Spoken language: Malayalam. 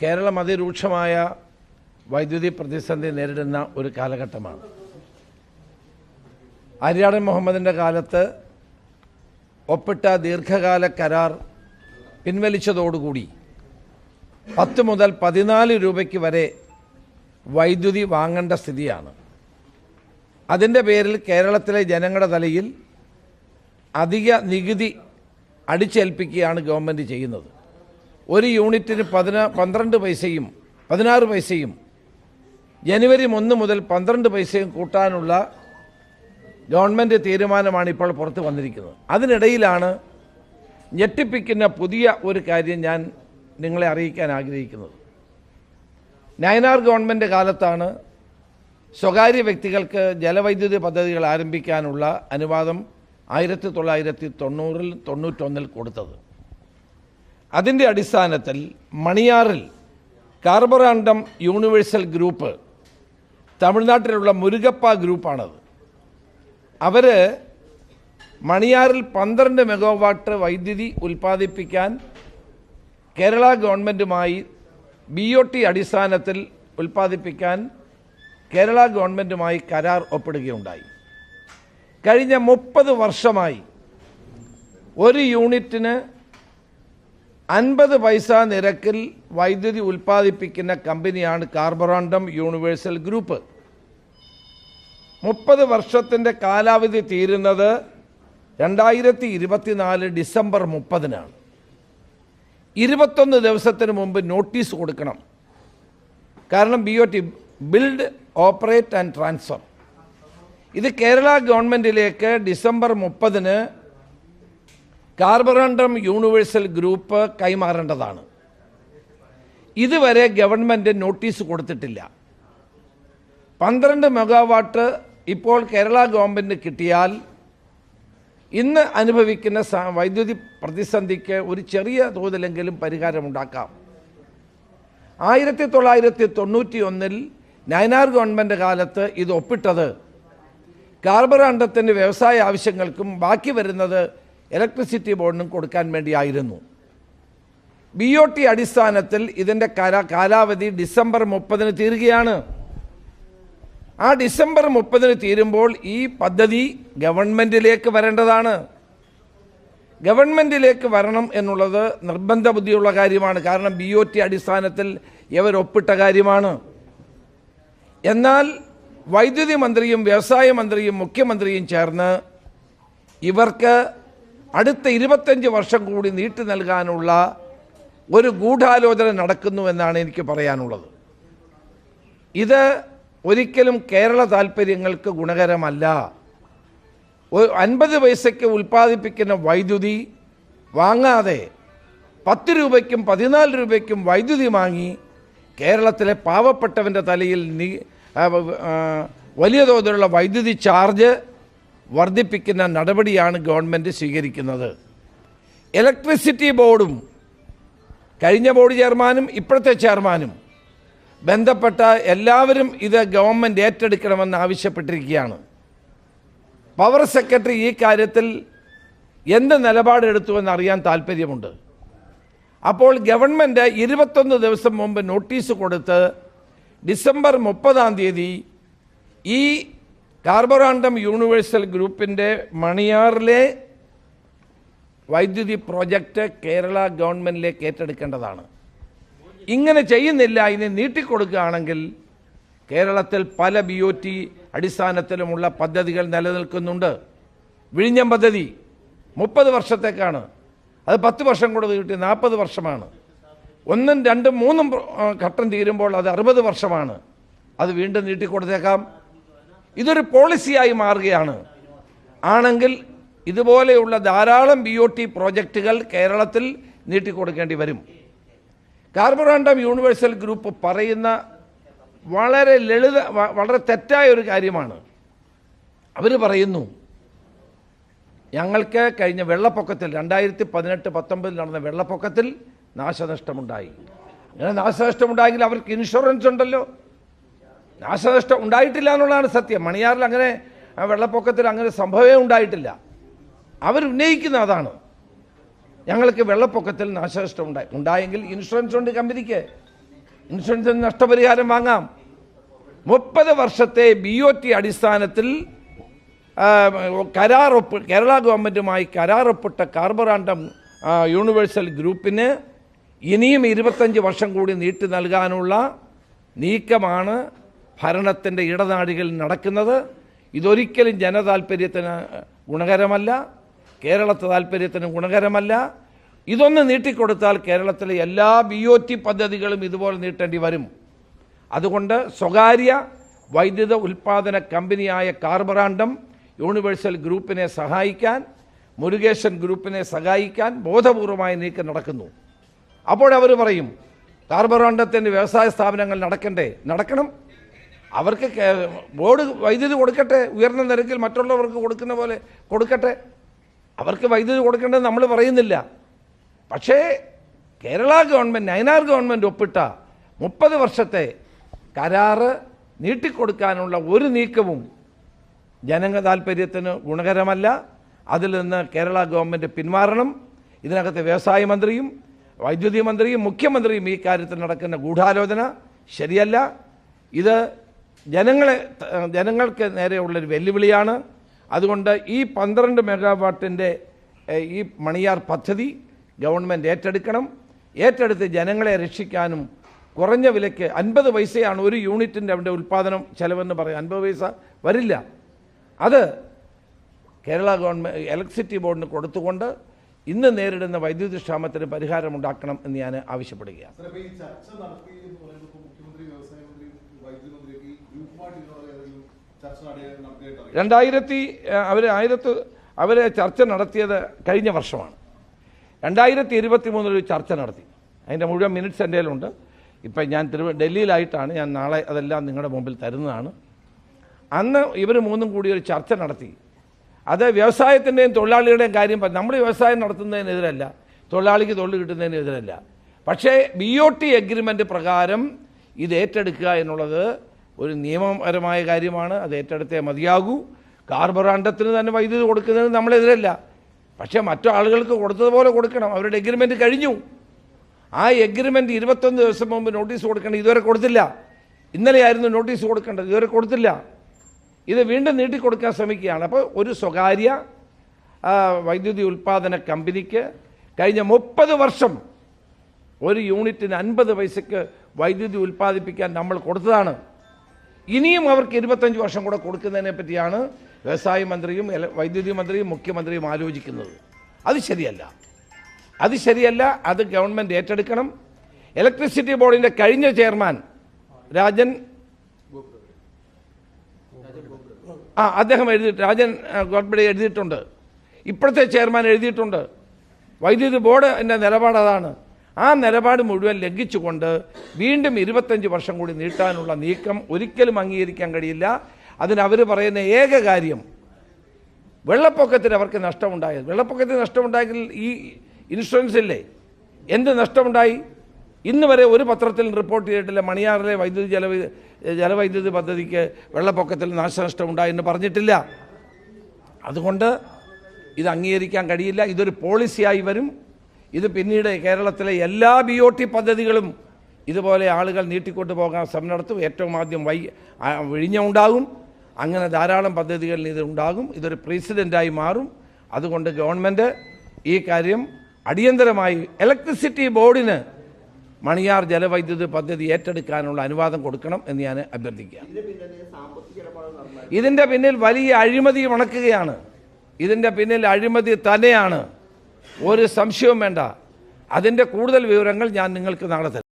കേരളം അതിരൂക്ഷമായ വൈദ്യുതി പ്രതിസന്ധി നേരിടുന്ന ഒരു കാലഘട്ടമാണ്. ആര്യാടൻ മുഹമ്മദിന്റെ കാലത്ത് ഒപ്പിട്ട ദീർഘകാല കരാർ പിൻവലിച്ചതോടുകൂടി പത്ത് മുതൽ പതിനാല് രൂപയ്ക്ക് വരെ വൈദ്യുതി വാങ്ങേണ്ട സ്ഥിതിയാണ്. അതിന്റെ പേരിൽ കേരളത്തിലെ ജനങ്ങളുടെ തലയിൽ അധിക നികുതി അടിച്ചേൽപ്പിക്കുകയാണ് ഗവൺമെന്റ് ചെയ്യുന്നത്. ഒരു യൂണിറ്റിന് പതിനാ പന്ത്രണ്ട് പൈസയും പതിനാറ് പൈസയും ജനുവരി ഒന്ന് മുതൽ പന്ത്രണ്ട് പൈസയും കൂട്ടാനുള്ള ഗവൺമെന്റ് തീരുമാനമാണ് ഇപ്പോൾ പുറത്ത് വന്നിരിക്കുന്നത്. അതിനിടയിലാണ് ഞെട്ടിപ്പിക്കുന്ന പുതിയ ഒരു കാര്യം ഞാൻ നിങ്ങളെ അറിയിക്കാൻ ആഗ്രഹിക്കുന്നത്. നയനാർ ഗവൺമെന്റ് കാലത്താണ് സ്വകാര്യ വ്യക്തികൾക്ക് ജലവൈദ്യുതി പദ്ധതികൾ ആരംഭിക്കാനുള്ള അനുവാദം ആയിരത്തി തൊള്ളായിരത്തി തൊണ്ണൂറിൽ തൊണ്ണൂറ്റൊന്നിൽ കൊടുത്തത്. അതിന്റെ അടിസ്ഥാനത്തിൽ മണിയാറിൽ കാർബറാണ്ടം യൂണിവേഴ്സൽ ഗ്രൂപ്പ് തമിഴ്നാട്ടിലുള്ള മുരുകപ്പ ഗ്രൂപ്പാണത്. അവർ മണിയാറിൽ പന്ത്രണ്ട് മെഗാവാട്ട് വൈദ്യുതി ഉൽപ്പാദിപ്പിക്കാൻ കേരള ഗവൺമെന്റുമായി ബി ഒ ടി അടിസ്ഥാനത്തിൽ ഉൽപ്പാദിപ്പിക്കാൻ കേരള ഗവൺമെന്റുമായി കരാർ ഒപ്പിടുകയുണ്ടായി. കഴിഞ്ഞ മുപ്പത് വർഷമായി ഒരു യൂണിറ്റിന് അൻപത് പൈസ നിരക്കിൽ വൈദ്യുതി ഉൽപ്പാദിപ്പിക്കുന്ന കമ്പനിയാണ് കാർബറാണ്ടം യൂണിവേഴ്സൽ ഗ്രൂപ്പ്. മുപ്പത് വർഷത്തിന്റെ കാലാവധി തീരുന്നത് രണ്ടായിരത്തി ഇരുപത്തിനാല് ഡിസംബർ മുപ്പതിനാണ്. ഇരുപത്തൊന്ന് ദിവസത്തിന് മുമ്പ് നോട്ടീസ് കൊടുക്കണം. കാരണം B O T build operate and transfer ഇത് കേരള ഗവൺമെന്റിലേക്ക് ഡിസംബർ മുപ്പതിന് കാർബറണ്ടം യൂണിവേഴ്സൽ ഗ്രൂപ്പ് കൈമാറേണ്ടതാണ്. ഇതുവരെ ഗവൺമെന്റ് നോട്ടീസ് കൊടുത്തിട്ടില്ല. പന്ത്രണ്ട് മെഗാവാട്ട് ഇപ്പോൾ കേരള ഗവൺമെന്റ് കിട്ടിയാൽ ഇന്ന് അനുഭവിക്കുന്ന വൈദ്യുതി പ്രതിസന്ധിക്ക് ഒരു ചെറിയ തോതിലെങ്കിലും പരിഹാരമുണ്ടാക്കാം. ആയിരത്തി തൊള്ളായിരത്തി തൊണ്ണൂറ്റി ഒന്നിൽ നയനാർ ഗവൺമെന്റ് കാലത്ത് ഇത് ഒപ്പിട്ടത് കാർബറാണ്ടത്തിന്റെ വ്യവസായ ആവശ്യങ്ങൾക്കും ബാക്കി വരുന്നത് ഇലക്ട്രിസിറ്റി ബോർഡിനും കൊടുക്കാൻ വേണ്ടിയായിരുന്നു. ബി ഒ ടി അടിസ്ഥാനത്തിൽ ഇതിന്റെ കാലാ കാലാവധി ഡിസംബർ മുപ്പതിന് തീരുകയാണ്. ആ ഡിസംബർ മുപ്പതിന് തീരുമ്പോൾ ഈ പദ്ധതി ഗവൺമെന്റിലേക്ക് വരേണ്ടതാണ്. ഗവൺമെന്റിലേക്ക് വരണം എന്നുള്ളത് നിർബന്ധ ബുദ്ധിയുള്ള കാര്യമാണ്. കാരണം ബി ഒ ടി അടിസ്ഥാനത്തിൽ ഇവർ ഒപ്പിട്ട കാര്യമാണ്. എന്നാൽ വൈദ്യുതി മന്ത്രിയും വ്യവസായ മന്ത്രിയും മുഖ്യമന്ത്രിയും ചേർന്ന് ഇവർക്ക് അടുത്ത ഇരുപത്തഞ്ച് വർഷം കൂടി നീട്ടി നൽകാനുള്ള ഒരു ഗൂഢാലോചന നടക്കുന്നു എന്നാണ് എനിക്ക് പറയാനുള്ളത്. ഇത് ഒരിക്കലും കേരള താല്പര്യങ്ങൾക്ക് ഗുണകരമല്ല. അൻപത് പൈസയ്ക്ക് ഉൽപ്പാദിപ്പിക്കുന്ന വൈദ്യുതി വാങ്ങാതെ പത്ത് രൂപയ്ക്കും പതിനാല് രൂപയ്ക്കും വൈദ്യുതി വാങ്ങി കേരളത്തിലെ പാവപ്പെട്ടവന്റെ തലയിൽ വലിയ തോതിലുള്ള വൈദ്യുതി ചാർജ് വർദ്ധിപ്പിക്കുന്ന നടപടിയാണ് ഗവൺമെന്റ് സ്വീകരിക്കുന്നത്. ഇലക്ട്രിസിറ്റി ബോർഡും കഴിഞ്ഞ ബോർഡ് ചെയർമാനും ഇപ്പോഴത്തെ ചെയർമാനും ബന്ധപ്പെട്ട എല്ലാവരും ഇത് ഗവൺമെന്റ് ഏറ്റെടുക്കണമെന്ന് ആവശ്യപ്പെട്ടിരിക്കുകയാണ്. പവർ സെക്രട്ടറി ഈ കാര്യത്തിൽ എന്ത് നിലപാടെടുത്തുവെന്ന് അറിയാൻ താല്പര്യമുണ്ട് അപ്പോൾ ഗവൺമെന്റ് ഇരുപത്തൊന്ന് ദിവസം മുമ്പ് നോട്ടീസ് കൊടുത്ത് ഡിസംബർ മുപ്പതാം തീയതി ഈ കാർബറാണ്ടം യൂണിവേഴ്സൽ ഗ്രൂപ്പിന്റെ മണിയാറിലെ വൈദ്യുതി പ്രോജക്റ്റ് കേരള ഗവൺമെന്റിലേക്ക് ഏറ്റെടുക്കേണ്ടതാണ്. ഇങ്ങനെ ചെയ്യുന്നില്ല ഇനി നീട്ടിക്കൊടുക്കുകയാണെങ്കിൽ കേരളത്തിൽ പല ബി ഒ ടി അടിസ്ഥാനത്തിലുമുള്ള പദ്ധതികൾ നിലനിൽക്കുന്നുണ്ട്. വിഴിഞ്ഞം പദ്ധതി മുപ്പത് വർഷത്തേക്കാണ്. അത് പത്ത് വർഷം കൂടെ കിട്ടി നാൽപ്പത് വർഷമാണ്. ഒന്നും രണ്ടും മൂന്നും ഘട്ടം തീരുമ്പോൾ അത് അറുപത് വർഷമാണ്. അത് വീണ്ടും നീട്ടിക്കൊടുത്തേക്കാം. ഇതൊരു പോളിസിയായി മാറുകയാണ്. ആണെങ്കിൽ ഇതുപോലെയുള്ള ധാരാളം ബി ഒ ടി പ്രോജക്റ്റുകൾ കേരളത്തിൽ നീട്ടിക്കൊടുക്കേണ്ടി വരും. കാർബറാണ്ടം യൂണിവേഴ്സൽ ഗ്രൂപ്പ് പറയുന്ന വളരെ ലളിത വളരെ തെറ്റായ ഒരു കാര്യമാണ്. അവർ പറയുന്നു ഞങ്ങൾക്ക് കഴിഞ്ഞ വെള്ളപ്പൊക്കത്തിൽ രണ്ടായിരത്തി പതിനെട്ട് പത്തൊമ്പതിൽ നടന്ന വെള്ളപ്പൊക്കത്തിൽ നാശനഷ്ടമുണ്ടായി. അങ്ങനെ നാശനഷ്ടമുണ്ടായെങ്കിൽ അവർക്ക് ഇൻഷുറൻസ് ഉണ്ടല്ലോ. നാശനഷ്ടം ഉണ്ടായിട്ടില്ല എന്നുള്ളതാണ് സത്യം. മണിയാറിൽ അങ്ങനെ വെള്ളപ്പൊക്കത്തിൽ അങ്ങനെ സംഭവമേ ഉണ്ടായിട്ടില്ല. അവരുന്നയിക്കുന്ന അതാണ്. ഞങ്ങൾക്ക് വെള്ളപ്പൊക്കത്തിൽ നാശനഷ്ടം ഉണ്ടായി. ഉണ്ടായെങ്കിൽ ഇൻഷുറൻസ് ഉണ്ട് കമ്പനിക്ക്. ഇൻഷുറൻസിന് നഷ്ടപരിഹാരം വാങ്ങാം. മുപ്പത് വർഷത്തെ ബി ഒ ടി അടിസ്ഥാനത്തിൽ കരാറൊപ്പ് കേരള ഗവൺമെന്റുമായി കരാറൊപ്പിട്ട കാർബറാണ്ടം യൂണിവേഴ്സൽ ഗ്രൂപ്പിന് ഇനിയും ഇരുപത്തഞ്ച് വർഷം കൂടി നീട്ടി നൽകാനുള്ള നീക്കമാണ് ഭരണത്തിന്റെ ഇടനാടികളിൽ നടക്കുന്നത് ഇതൊരിക്കലും ജനതാൽപര്യത്തിന് ഗുണകരമല്ല കേരളത്തെ താൽപ്പര്യത്തിന് ഗുണകരമല്ല. ഇതൊന്ന് നീട്ടിക്കൊടുത്താൽ കേരളത്തിലെ എല്ലാ ബി ഒ ടി പദ്ധതികളും ഇതുപോലെ നീട്ടേണ്ടി വരും. അതുകൊണ്ട് സ്വകാര്യ വൈദ്യുത ഉൽപ്പാദന കമ്പനിയായ കാർബറാണ്ടം യൂണിവേഴ്സൽ ഗ്രൂപ്പിനെ സഹായിക്കാൻ മുരുകേശൻ ഗ്രൂപ്പിനെ സഹായിക്കാൻ ബോധപൂർവമായ നീക്കം നടക്കുന്നു. അപ്പോഴവർ പറയും കാർബറാണ്ടത്തിന്റെ വ്യവസായ സ്ഥാപനങ്ങൾ നടക്കണ്ടേ? നടക്കണം. അവർക്ക് ബോർഡ് വൈദ്യുതി കൊടുക്കട്ടെ ഉയർന്ന നിരക്കിൽ മറ്റുള്ളവർക്ക് കൊടുക്കുന്ന പോലെ കൊടുക്കട്ടെ. അവർക്ക് വൈദ്യുതി കൊടുക്കേണ്ടത് നമ്മൾ പറയുന്നില്ല. പക്ഷേ കേരള ഗവൺമെന്റ് നയനാർ ഗവൺമെന്റ് ഒപ്പിട്ട മുപ്പത് വർഷത്തെ കരാറ് നീട്ടിക്കൊടുക്കാനുള്ള ഒരു നീക്കവും ജനങ്ങ താല്പര്യത്തിന് ഗുണകരമല്ല. അതിൽ നിന്ന് കേരള ഗവൺമെന്റ് പിന്മാറണം. ഇതിനകത്ത് വ്യവസായ മന്ത്രിയും വൈദ്യുതി മന്ത്രിയും മുഖ്യമന്ത്രിയും ഈ കാര്യത്തിൽ നടക്കുന്ന ഗൂഢാലോചന ശരിയല്ല. ഇത് ജനങ്ങളെ ജനങ്ങൾക്ക് നേരെയുള്ളൊരു വെല്ലുവിളിയാണ്. അതുകൊണ്ട് ഈ പന്ത്രണ്ട് മെഗാവാട്ടിന്റെ ഈ മണിയാർ പദ്ധതി ഗവൺമെന്റ് ഏറ്റെടുക്കണം. ഏറ്റെടുത്ത് ജനങ്ങളെ രക്ഷിക്കാനും കുറഞ്ഞ വിലയ്ക്ക് അൻപത് പൈസയാണ് ഒരു യൂണിറ്റിന്റെ അവിടെ ഉൽപ്പാദനം ചെലവെന്ന് പറയും. അൻപത് പൈസ വരില്ല. അത് കേരള ഗവൺമെന്റ് ഇലക്ട്രിസിറ്റി ബോർഡിന് കൊടുത്തുകൊണ്ട് ഇന്ന് നേരിടുന്ന വൈദ്യുതി ക്ഷാമത്തിന് പരിഹാരമുണ്ടാക്കണം എന്ന് ഞാൻ ആവശ്യപ്പെടുകയാണ്. രണ്ടായിരത്തി അവർ ആയിരത്ത് അവർ ചർച്ച നടത്തിയത് കഴിഞ്ഞ വർഷമാണ്. രണ്ടായിരത്തി ഇരുപത്തി മൂന്നിൽ ഒരു ചർച്ച നടത്തി. അതിന്റെ മുഴുവൻ മിനിറ്റ്സ് എന്റെ കയ്യിലുണ്ട്. ഇപ്പം ഞാൻ തിരുവ ഡൽഹിയിലായിട്ടാണ് ഞാൻ നാളെ അതെല്ലാം നിങ്ങളുടെ മുമ്പിൽ തരുന്നതാണ്. അന്ന് ഇവർ മൂന്നും കൂടി ഒരു ചർച്ച നടത്തി. അത് വ്യവസായത്തിന്റെയും തൊഴിലാളികളുടെയും കാര്യം നമ്മൾ വ്യവസായം നടത്തുന്നതിനെതിരല്ല. തൊഴിലാളിക്ക് തൊഴിൽ കിട്ടുന്നതിനെതിരല്ല. പക്ഷേ ബി ഒ ടി എഗ്രിമെന്റ് പ്രകാരം ഇത് ഏറ്റെടുക്കുക എന്നുള്ളത് ഒരു നിയമപരമായ കാര്യമാണ്. അത് ഏറ്റെടുത്തേ മതിയാകൂ. കാർബറാണ്ടത്തിന് തന്നെ വൈദ്യുതി കൊടുക്കുന്നതിന് നമ്മളെതിരല്ല. പക്ഷേ മറ്റു ആളുകൾക്ക് കൊടുത്തതുപോലെ കൊടുക്കണം. അവരുടെ എഗ്രിമെന്റ് കഴിഞ്ഞു. ആ എഗ്രിമെന്റ് ഇരുപത്തൊന്ന് ദിവസം മുമ്പ് നോട്ടീസ് കൊടുക്കേണ്ടത് ഇതുവരെ കൊടുത്തില്ല. ഇന്നലെയായിരുന്നു നോട്ടീസ് കൊടുക്കേണ്ടത്. ഇതുവരെ കൊടുത്തില്ല. ഇത് വീണ്ടും നീട്ടിക്കൊടുക്കാൻ ശ്രമിക്കുകയാണ്. അപ്പോൾ ഒരു സ്വകാര്യ വൈദ്യുതി ഉൽപ്പാദന കമ്പനിക്ക് കഴിഞ്ഞ മുപ്പത് വർഷം ഒരു യൂണിറ്റിന് അൻപത് പൈസയ്ക്ക് വൈദ്യുതി ഉൽപ്പാദിപ്പിക്കാൻ നമ്മൾ കൊടുത്തതാണ്. ഇനിയും അവർക്ക് ഇരുപത്തഞ്ച് വർഷം കൂടെ കൊടുക്കുന്നതിനെ പറ്റിയാണ് വ്യവസായ മന്ത്രിയും വൈദ്യുതി മന്ത്രിയും മുഖ്യമന്ത്രിയും ആലോചിക്കുന്നത്. അത് ശരിയല്ല. അത് ശരിയല്ല അത് ഗവൺമെന്റ് ഏറ്റെടുക്കണം. ഇലക്ട്രിസിറ്റി ബോർഡിന്റെ കഴിഞ്ഞ ചെയർമാൻ രാജൻ ആ അദ്ദേഹം എഴുതി രാജൻ ഗോഡ്ബഡി എഴുതിയിട്ടുണ്ട്. ഇപ്പോഴത്തെ ചെയർമാൻ എഴുതിയിട്ടുണ്ട്. വൈദ്യുതി ബോർഡ് എന്റെ നിലപാട് അതാണ്. ആ നിലപാട് മുഴുവൻ ലംഘിച്ചുകൊണ്ട് വീണ്ടും ഇരുപത്തഞ്ച് വർഷം കൂടി നീട്ടാനുള്ള നീക്കം ഒരിക്കലും അംഗീകരിക്കാൻ കഴിയില്ല. അതിനവർ പറയുന്ന ഏക കാര്യം വെള്ളപ്പൊക്കത്തിന് അവർക്ക് നഷ്ടമുണ്ടായത്. വെള്ളപ്പൊക്കത്തിന് നഷ്ടമുണ്ടായെങ്കിൽ ഈ ഇൻഷുറൻസ് ഇല്ലേ? എന്ത് നഷ്ടമുണ്ടായി? ഇന്ന് വരെ ഒരു പത്രത്തിൽ റിപ്പോർട്ട് ചെയ്തിട്ടില്ല. മണിയാറിലെ വൈദ്യുതി ജല ജലവൈദ്യുതി പദ്ധതിക്ക് വെള്ളപ്പൊക്കത്തിൽ നാശനഷ്ടം ഉണ്ടായെന്ന് പറഞ്ഞിട്ടില്ല. അതുകൊണ്ട് ഇത് അംഗീകരിക്കാൻ കഴിയില്ല. ഇതൊരു പോളിസിയായി വരും. ഇത് പിന്നീട് കേരളത്തിലെ എല്ലാ ബി ഒ ടി പദ്ധതികളും ഇതുപോലെ ആളുകൾ നീട്ടിക്കൊണ്ടു പോകാൻ ശ്രമം നടത്തും. ഏറ്റവും ആദ്യം വൈ ആ, വിഴിഞ്ഞ ഉണ്ടാകും. അങ്ങനെ ധാരാളം പദ്ധതികളിൽ ഇത് ഉണ്ടാകും. ഇതൊരു പ്രസിഡന്റായി മാറും. അതുകൊണ്ട് ഗവൺമെന്റ് ഈ കാര്യം അടിയന്തരമായി ഇലക്ട്രിസിറ്റി ബോർഡിന് മണിയാർ ജലവൈദ്യുതി പദ്ധതി ഏറ്റെടുക്കാനുള്ള അനുവാദം കൊടുക്കണം എന്ന് ഞാൻ അഭ്യർത്ഥിക്കുക ഇതിന്റെ പിന്നിൽ വലിയ അഴിമതി ഉണക്കുകയാണ്. ഇതിന്റെ പിന്നിൽ അഴിമതി തന്നെയാണ്. ഒരു സംശയവും വേണ്ട. അതിന്റെ കൂടുതൽ വിവരങ്ങൾ ഞാൻ നിങ്ങൾക്ക് നാളെ തരും.